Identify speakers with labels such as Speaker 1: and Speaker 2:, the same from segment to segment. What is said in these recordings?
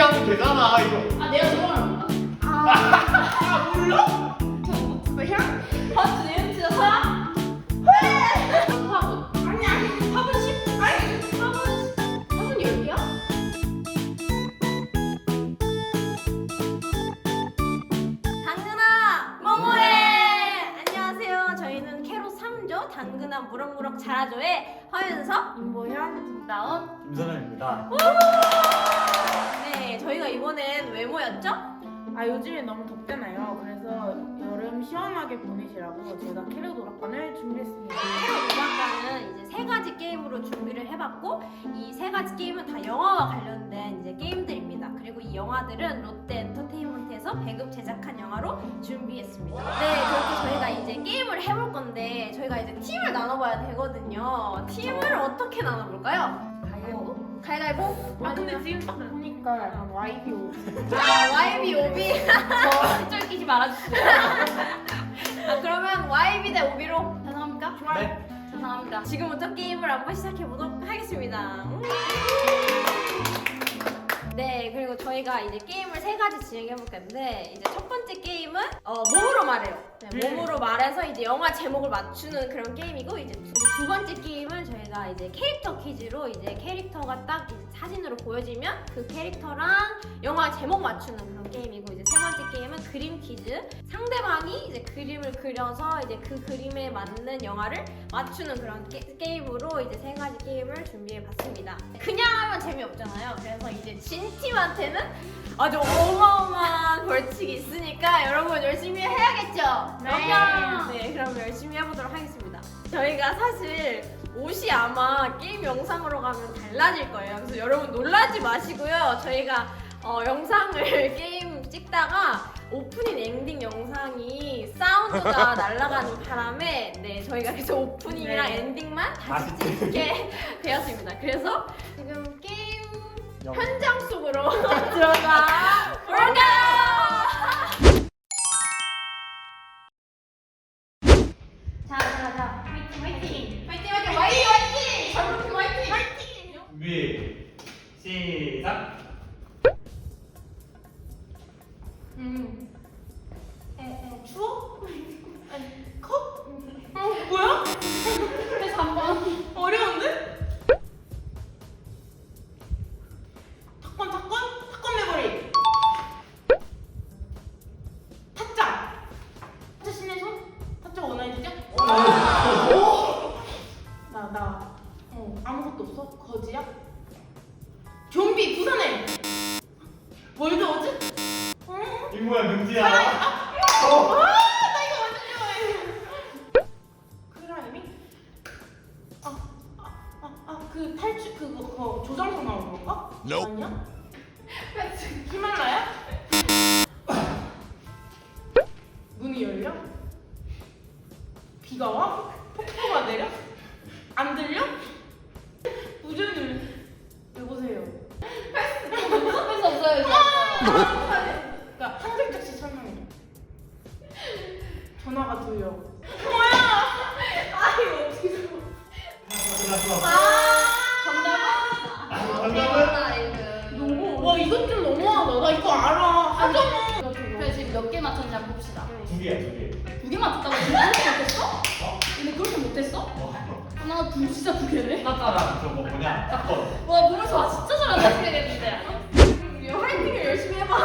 Speaker 1: 공개하면 되잖아 이거.
Speaker 2: 아 내가 좋아하는 거.
Speaker 3: 아 몰라?
Speaker 2: 버스 내용 서야? 왜? 화분.
Speaker 3: 아니 아니
Speaker 2: 화분 10.
Speaker 3: 아니
Speaker 2: 화분. 화분 10개야? 당근아 뭐뭐해 안녕하세요 저희는 캐로 3조 당근아 무럭무럭 자라조의 허윤석
Speaker 3: 임보현 김다운
Speaker 1: 김선현입니다.
Speaker 2: 네 저희가 이번엔 왜 모였죠?
Speaker 3: 아 요즘에 너무 덥잖아요 그래서 여름 시원하게 보내시라고 제가 캐리어 도락관을 준비했습니다
Speaker 2: 음악과는 이제 세 가지 게임으로 준비를 해봤고 이 세 가지 게임은 다 영화와 관련된 이제 게임들입니다. 그리고 이 영화들은 롯데 엔터테인먼트에서 배급 제작한 영화로 준비했습니다. 네, 그렇게 저희가 이제 게임을 해볼 건데 저희가 이제 팀을 나눠봐야 되거든요. 팀을 어떻게 나눠볼까요?
Speaker 3: 가위바위보?
Speaker 2: 가위가위보?
Speaker 3: 아 근데 지금 딱 보니까 약간 YBO
Speaker 2: 아, YB, OB.
Speaker 3: 저 쫄끼지 말아주세요
Speaker 2: 아, 그러면 YB 대 OB로
Speaker 3: 죄송합니까?
Speaker 1: 네.
Speaker 3: 죄송합니다
Speaker 2: 지금부터 게임을 한번 시작해 보도록 하겠습니다. 음. 네, 그리고 저희가 이제 게임을 세 가지 진행해 볼 건데 이제 첫 번째 게임은 어, 몸으로 말해요. 네,
Speaker 3: 음.
Speaker 2: 몸으로 말해서 이제 영화 제목을 맞추는 그런 게임이고 이제 두, 두 번째 게임은 저희가 이제 캐릭터 퀴즈로 이제 캐릭터가 딱 이제 사진으로 보여지면 그 캐릭터랑 영화 제목 맞추는 그런 게임이고 이제 게임은 그림 퀴즈. 상대방이 이제 그림을 그려서 이제 그 그림에 맞는 영화를 맞추는 그런 게, 게임으로 이제 세 가지 게임을 준비해 봤습니다. 그냥 하면 재미없잖아요. 그래서 이제 진 팀한테는 아주 어마어마한 벌칙이 있으니까 여러분 열심히 해야겠죠?
Speaker 3: 네.
Speaker 2: 네, 그럼 열심히 해보도록 하겠습니다. 저희가 사실 옷이 아마 게임 영상으로 가면 달라질 거예요. 그래서 여러분 놀라지 마시고요. 저희가 어, 영상을 게임 찍다가 오프닝 엔딩 영상이 사운드가 날아가는 바람에 네 저희가 그래서 오프닝이랑
Speaker 3: 네.
Speaker 2: 엔딩만 다시. 찍게 되었습니다. 그래서 지금 게임
Speaker 1: 영-
Speaker 2: 현장 속으로 들어가 볼까요? 자, 자, 자, 화이팅, 화이팅, 화이팅, 그
Speaker 3: 탈출 그거 그거 조정석 나오는 건가? 아니야? 히말라야? 문이 열려? 비가 와? 폭포가 내려? 안 들려? 우준을 여보세요.
Speaker 2: 패스 없어요, 이제.
Speaker 4: 못했어? 나 두, 진짜 두 개네.
Speaker 1: 아까랑 저거 뭐냐? 사건.
Speaker 4: 와 보면서 와 진짜 잘한다 생각했는데.
Speaker 2: 화이팅을 열심히 해봐.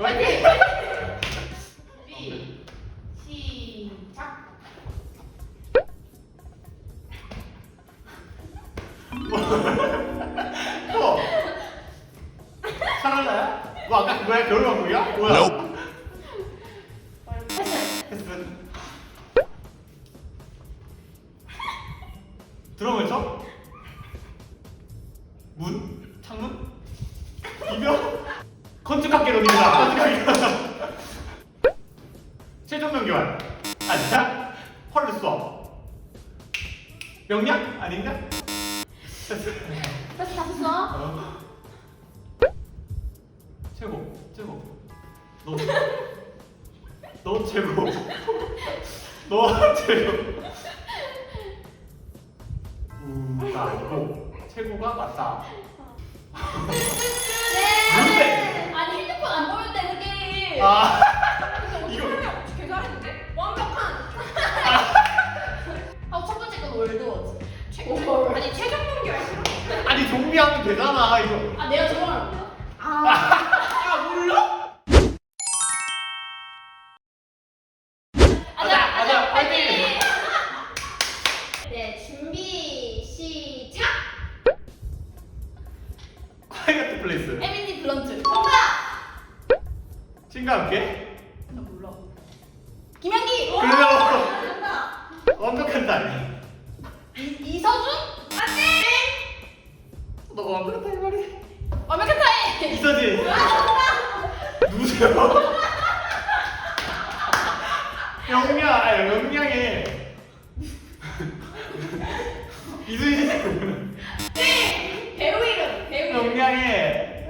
Speaker 1: 화이팅!
Speaker 3: 준비 시작.
Speaker 1: 또. 샤랄라야? 뭐 아까 그거야? 겨울왕국이야? 뭐야? 드럼을 쳐? 문? 창문? 이병? 건축학개론입니다. 건축학개론. 최종명 교환. 아니야? 헐 수업. 명량? 아닌가?
Speaker 2: 패스 다 썼어?
Speaker 1: 어. 최고, 최고. 너, 너 최고. 너 최고. 음, 아, 우가 있고 최고가 맞다.
Speaker 2: 네.
Speaker 1: 아니 핸드폰 안 보일 때 그게. 아 이거- 어떻게 잘했는데? 완벽한.
Speaker 4: 하고 첫 번째 건 월드워즈. 최, 오. 아니
Speaker 2: 최종 공개할
Speaker 1: 아니 정리하면 되잖아 이거. 플레이스.
Speaker 4: 에밀리 블런트. 정답!
Speaker 1: 친구 함께.
Speaker 3: 나 몰라. 김현기!
Speaker 1: 그래요. 완벽한 딸.
Speaker 3: 이서준? 안돼!
Speaker 1: 너 완벽한 딸 말이.
Speaker 3: 완벽한 타임!
Speaker 1: 이서진. 누구세요? 영양, 아 영양에.
Speaker 3: 이순신. 네, 배우의
Speaker 1: 영양에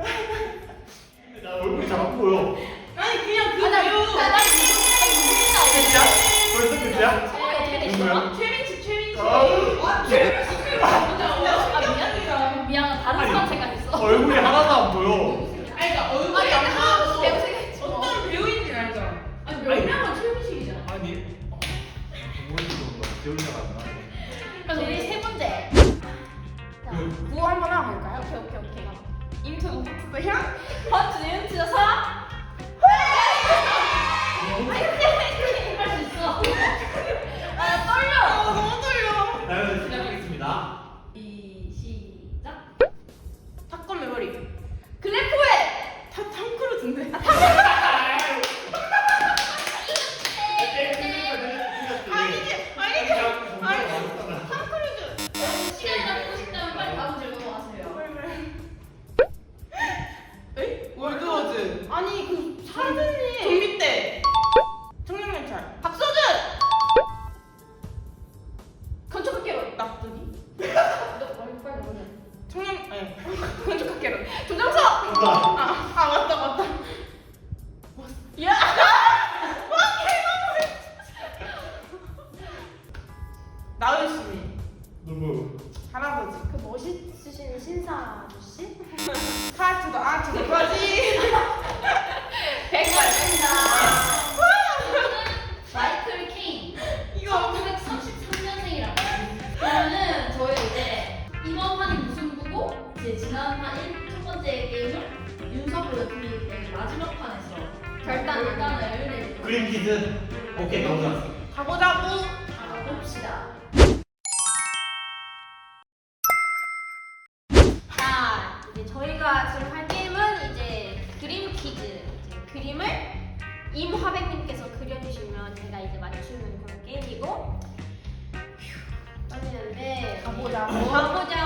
Speaker 1: 나 얼굴이 잘 안 보여
Speaker 3: 아니 그냥 그
Speaker 4: 아, 나,
Speaker 3: 배우.
Speaker 4: 나, 나 이거
Speaker 1: 끝이야? 벌써 끝이야?
Speaker 4: 처음에 어떻게 됐어?
Speaker 1: 누구야?
Speaker 3: 최민식 최민식.
Speaker 1: 아
Speaker 3: 최민식.
Speaker 4: 아, 미안. 미안, 다른
Speaker 1: 아니,
Speaker 4: 사람 생각했어.
Speaker 1: 얼굴이 하나도
Speaker 3: 나은 씨.
Speaker 1: 너무
Speaker 3: 할아버지.
Speaker 2: 그 멋있으신 신사 아저씨?
Speaker 3: 카트도 아트도 거지.
Speaker 2: 백발 뺀다.
Speaker 4: 마이클 케인.
Speaker 3: 이거
Speaker 4: 1933년생이라고. 그러면은 저희 이제 이번 판이 무슨 부고 이제 지난 판 1, 첫 번째 게임을 윤석으로 둘이 이제 마지막 판에서
Speaker 2: 결단을.
Speaker 4: 결단을 내리고
Speaker 1: 그린 키즈 오케이 너무 좋았어
Speaker 3: 가보자고.
Speaker 4: 봅시다.
Speaker 2: 임화백님께서 그려주시면 제가 이제 맞추는 그런 게임이고. 휴, 떨리는데.
Speaker 3: 가보자고.
Speaker 2: 가보자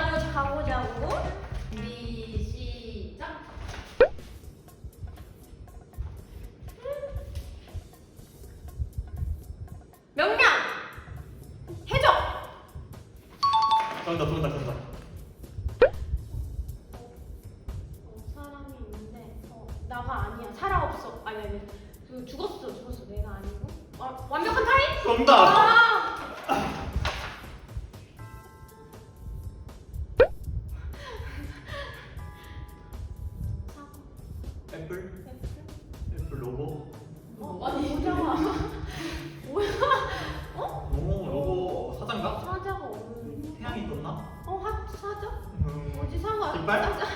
Speaker 2: 완벽한 타임?
Speaker 1: 정답
Speaker 2: 아!
Speaker 1: 애플 애플 로고
Speaker 2: 어?
Speaker 4: 아니,
Speaker 2: 모자가 뭐야? 어?
Speaker 1: 오 로고 사장가?
Speaker 2: 사자가 없는데
Speaker 1: 태양이 떴나?
Speaker 2: 어? 하, 사자?
Speaker 1: 음,
Speaker 2: 뭐지 사과
Speaker 1: 깃발?
Speaker 2: 사자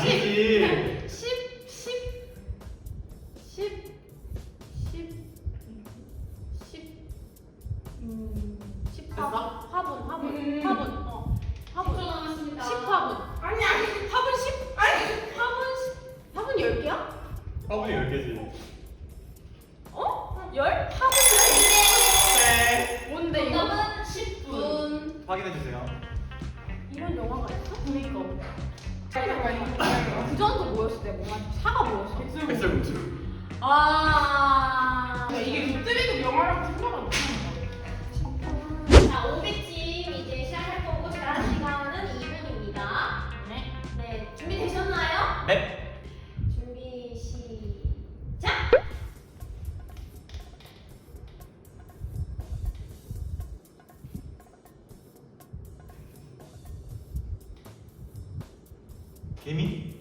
Speaker 1: 아니지
Speaker 2: 10, 10, 10, 10, 10, 음, 10 화분? 화분,
Speaker 3: 음.
Speaker 2: 화분, 어,
Speaker 4: 10초
Speaker 2: 화분,
Speaker 4: 남았습니다.
Speaker 2: 10 화분,
Speaker 3: 아니 아니.
Speaker 2: 화분 10, 아니, 화분 10, 화분 10개야?
Speaker 1: 화분이 10개지
Speaker 3: 나요.
Speaker 2: 구전도 뭐였을 때 뭔가 사가 뭐였어?
Speaker 1: 백설공주
Speaker 2: 아,
Speaker 3: 이게 롯데리그 영화라고 생각을
Speaker 1: 개미?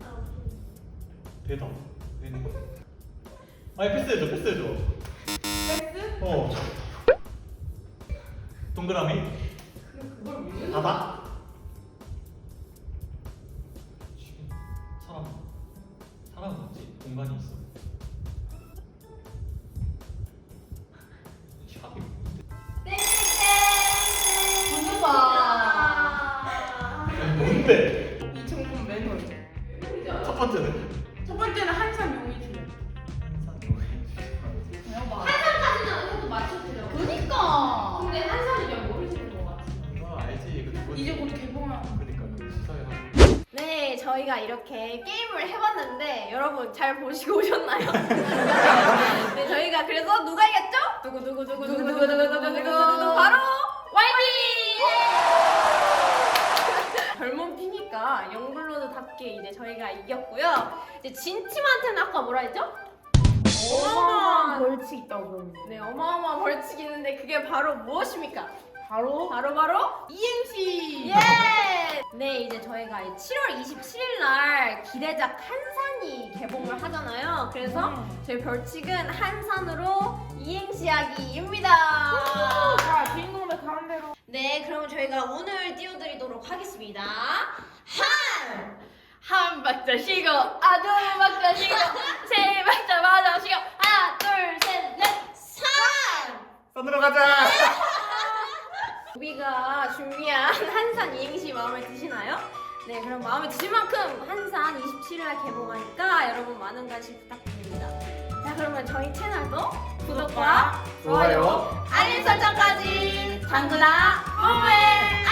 Speaker 2: 아,
Speaker 1: 되는 거 아니 패스해줘 패스해줘
Speaker 3: 패스?
Speaker 1: 어 동그라미
Speaker 3: 그걸 왜?
Speaker 1: 바다 천 사람 사람 맞지? 공간이 있어.
Speaker 2: 저희가 이렇게 게임을 해봤는데 여러분 잘 보시고 오셨나요? 네, 저희가 그래서 누가 이겼죠? 누구 누구 누구 누구 누구 누구 누구 누구 누구 바로 YG! 젊은 피니까 영블로드답게 이제 저희가 이겼고요. 이제 진 팀한테는 아까 뭐라 했죠? 어마어마한
Speaker 3: 벌칙 있다고 그러는데.
Speaker 2: 네, 어마어마한 벌칙이 있는데 그게 바로 무엇입니까?
Speaker 3: 바로
Speaker 2: 바로 바로
Speaker 3: EMC.
Speaker 2: 예! 네, 이제 저희가 7월 27일 날 기대작 한산이 개봉을 하잖아요. 그래서
Speaker 3: 음.
Speaker 2: 저희 벌칙은 한산으로 이행시하기입니다.
Speaker 3: 자, 주인공의 가운데로.
Speaker 2: 네, 그럼 저희가 오늘 띄워드리도록 하겠습니다. 한!
Speaker 4: 한 박자 쉬고, 아, 두 박자 쉬고, 세 박자 맞아 쉬고, 하나, 둘, 셋, 넷.
Speaker 2: 산!
Speaker 1: 손으로 가자.
Speaker 2: 우리가 준비한 한산 이행시 마음에 드시나요? 네, 그럼 마음에 드실 만큼 한산 27일날 개봉하니까 여러분 많은 관심 부탁드립니다. 자, 그러면 저희 채널도 구독과 좋아요, 알림 설정까지 당근아 뽀뽀해!